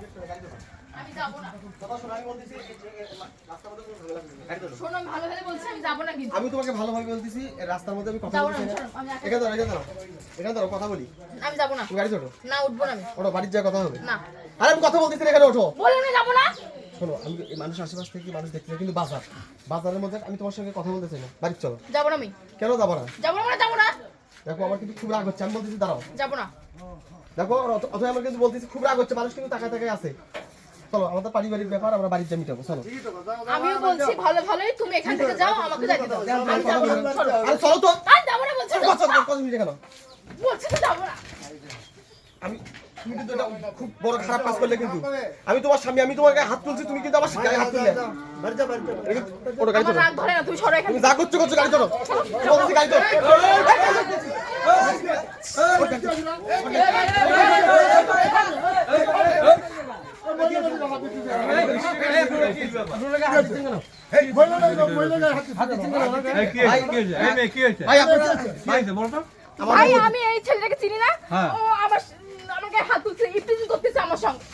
আমি যাব না। তোমাকে ভালোভাবে বলতেছি রাস্তার মধ্যে আমি কথা বলছি এখানে ধরো এখানে ধরো এখানে ধরো কথা বলি। আমি যাব না। গাড়ি ধরো। না উঠবো না আমি। ওটা বাড়ির যা কথা হবে। না। আরে আমি কথা বলতেছি এখানে ওঠো। বলো না যাব না। শোনো আমি মানুষ আশেপাশ থেকে মানুষ দেখতে কিন্তু বাজার। বাজারের মধ্যে আমি তোমার সঙ্গে কথা বলতে চাই না। বাড়ি চলো। যাব না আমি। কেন যাব না? যাব না মানে যাব না। দেখো আমার কিন্তু খুব রাগ হচ্ছে। আমি বলতেছি দাঁড়াও। যাব না। দেখো অথবা আমার কিন্তু বলতেছি খুব রাগ হচ্ছে মানুষ কিন্তু তাকায় তাকায় আছে। চলো আমাদের পারিবারিক ব্যাপার আমরা বাড়িতে মিটাবো চলো। আমিও বলছি ভালো ভালোই তুমি এখান থেকে যাও আমাকে যাইতে দাও। আমি যাব না চলো। আরে চলো তো। আর যাব না বলছি তো। কথা কথা- কথা মিটে কেন বলছি তো যাব না। আমি তুমি কিন্তু এটা খুব বড় খারাপ কাজ করলে কিন্তু। আমি তোমার স্বামী আমি তোমার গায়ে হাত তুলছি তুমি কিন্তু আমার গায়ে হাত তুললে। ওটা গাড়ি আমার চলো। রাগ ধরে না তুমি সরো এখান তুমি যা করছ করছ গাড়ি চলো। গাড়ি চলো। ভাই আমি এই ছেলেটাকে চিনি না হ্যাঁ। ও আমার গায়ে হাত তুলছে ইফতিজিং করতেছে আমার সঙ্গে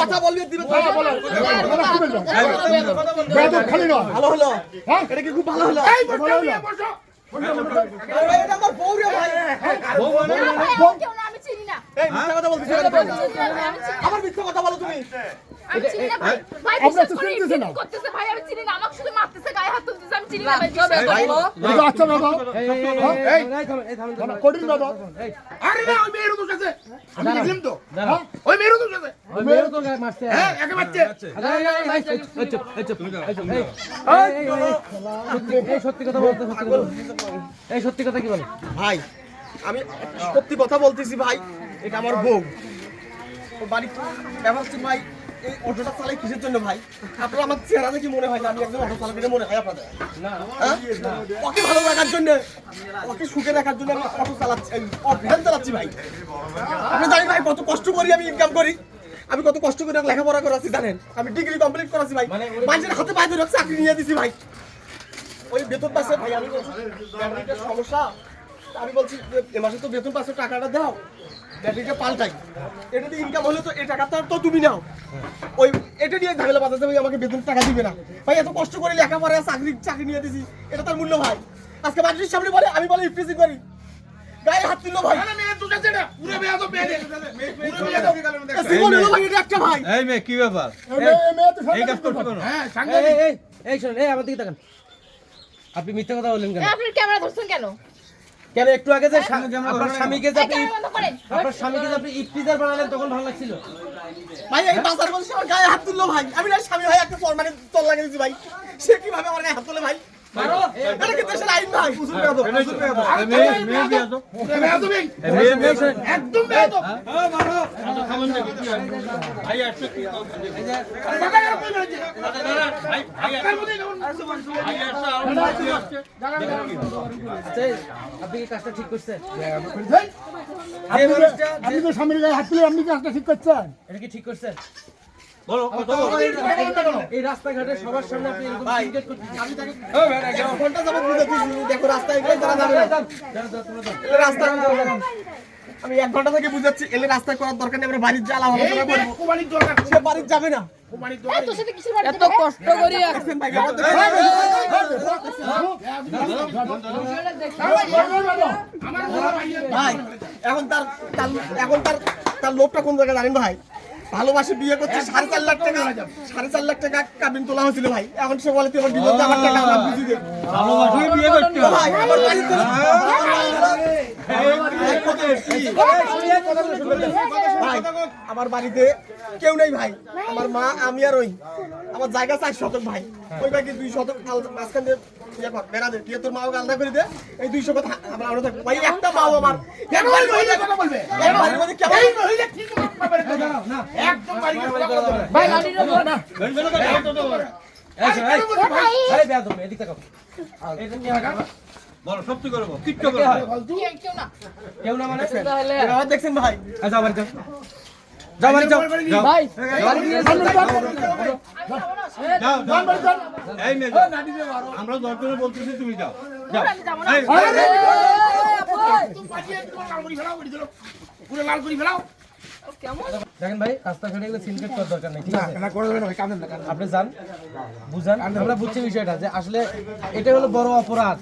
কথা বলবে দিবে ভালো হলো এটা কি খুব ভালো হলো আমার বউ রে ভাই না ভাই, ও কেউ না, আমি চিনি না এই মিথ্যা কথা বলতেছ কেন তুমি? আমি চিনি না, আবার মিথ্যা কথা বলো তুমি হ্যাঁ সত্যি কথা বলতে এই সত্যি কথা কি বলে ভাই আমি সত্যি কথা বলতেছি ভাই এটা আমার বউ ও বাড়ি ব্যাপার হচ্ছে ভাই এই অটোটা চালাই কিসের জন্য ভাই? আপনারা আমার চেহারা দেখে মনে হয় না আমি একজন অটো চালকের মনে হয় আপনাদের। হ্যাঁ? ওকে ভালো রাখার জন্য ওকে সুখে রাখার জন্য আমি অটো চালাচ্ছি ভ্যান চালাচ্ছি ভাই। আপনি জানেন ভাই কত কষ্ট করি আমি ইনকাম করি। আমি কত কষ্ট করে লেখাপড়া করাচ্ছি জানেন? আমি ডিগ্রি কমপ্লিট করাচ্ছি ভাই। মানুষের হাতে পায়ে ধরে চাকরি নিয়ে দিছি ভাই। ওই বেতন পাচ্ছে ভাই আমি বলছি সমস্যা? আমি বলছি এ মাসে তো বেতন পাশে টাকাটা দাও। ব্যাটারিটা পাল্টাই এটা দিয়ে ইনকাম হলে তো এই টাকাটা তো তুমি নাও ওই এটা নিয়ে ঝামেলা ভাই আমাকে বেতন টাকা দিবে না ভাই এত কষ্ট করে লেখাপড়া চাকরি চাকরি নিয়ে দিছি এটা তার মূল্য ভাই আজকে বাড়ির সামনে বলে আমি বলে করি গায়ে হাত তুললো ভাই কি ব্যাপার হ্যাঁ এই শোনেন আমার দিকে তাকান আপনি মিথ্যা কথা বললেন কেন আপনি ক্যামেরা ধরছেন কেন কেন একটু আগে যে আপনার স্বামীকে যে আপনি আপনার স্বামীকে যে আপনি ইফতিজার বানালেন তখন ভালো লাগছিল। ভাই এই বাজার বলছে আমার গায়ে হাত তুললো ভাই। আমি না স্বামী ভাই একটা ফরমানে তল লাগিয়ে দিয়েছি ভাই। সে কীভাবে আমার গায়ে হাত তুলে ভাই। একদম আপনি তো- স্বামীর গায়ে হাত আপনি কাজটা ঠিক করছেন এটা কি ঠিক করছেন এই রাস্তাঘাটে সবার সামনে আপনি রাস্তায় আমি এক ঘণ্টা থেকে বুঝাচ্ছি এলে রাস্তায় করার দরকার নেই আমরা বাড়ির যা আলোচনা করব দরকার সে বাড়ির যাবে না এত কষ্ট করি ভাই, এখন তার এখন তার তার লোকটা কোন জায়গায় জানেন ভাই ভালোবাসে বিয়ে করছে সাড়ে চার লাখ টাকা সাড়ে চার লাখ টাকা কাবিন তোলা হয়েছিল ভাই এখন সে বলে তুই আমার বিপদে আমার টাকা আমার বুঝি দে ভালোবাসি বিয়ে করতে ভাই আমার বাড়িতে ভাই আমার বাড়িতে কেউ নেই ভাই। আমার মা আমি আর ওই। আমার জায়গা চার শতক ভাই। ওই ভাই দুই শতক মাঝখান দিয়ে ইয়ে বেড়া দে। তোর মাও করে এই দুইশো কথা আমরা আমরা থাকব। ভাই একটা মাও আমার একদম হয়? বলো সত্যি করে বল। কিচ্ছু কে কেউ- কেউ না। কেউ না মানে? এবার দেখছেন ভাই। আচ্ছা আবার যাও। যাও বাড়ি যাও। যাও। ভাই যাও। যাও। এই মেয়ে আমরা দশজনে বলতেছি তুমি যাও। দেখেন ভাই রাস্তাঘাটে এগুলো সিনকেট করার দরকার নেই ঠিক আছে। আপনি যান বুঝান। আমরা বুঝছি বিষয়টা যে আসলে এটা হলো বড় অপরাধ।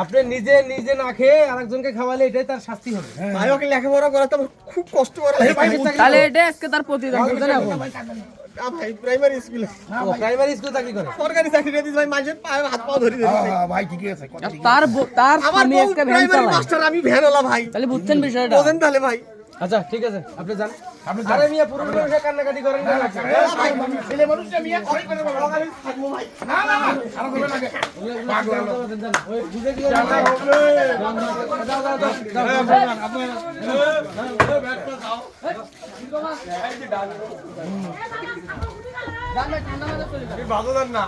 আপনি নিজে নিজে না খেয়ে আরেকজনকে খাওয়ালে এটাই তার শাস্তি হবে। ভাই ওকে লেখাপড়া করাতে আমার খুব কষ্ট করে তাহলে এটা আজকে তার প্রতিদান ভাই প্রাইমারি স্কুল প্রাইমারি স্কুল চাকরি করে। সরকারি চাকরি দিয়ে ভাই হাত পা ধরে দিয়েছে হ্যাঁ, ভাই, ঠিকই আছে। তার তার আমার স্বামী আজকে ভ্যান প্রাইমারি মাস্টার আমি ভ্যানওয়ালা ভাই। তাহলে বুঝছেন বিষয়টা? বলেন তাহলে ভাই। আচ্ছা ঠিক আছে আপনি যান আরে মিয়া পুরো মানুষে কান্নাকাটি করেন না ছেলে মানুষটা মিয়া ঘরে করে বাবা। না, না, না, সারা দেবে না কে? পাগলা লোক। যান, ওই বুঝে দিয়ে যান। এই, আপনার- আপনার- এই, ব্যাটটা দাও। জানবে ঠান্ডা মাথায় চলে যাবে। বাজো দেন না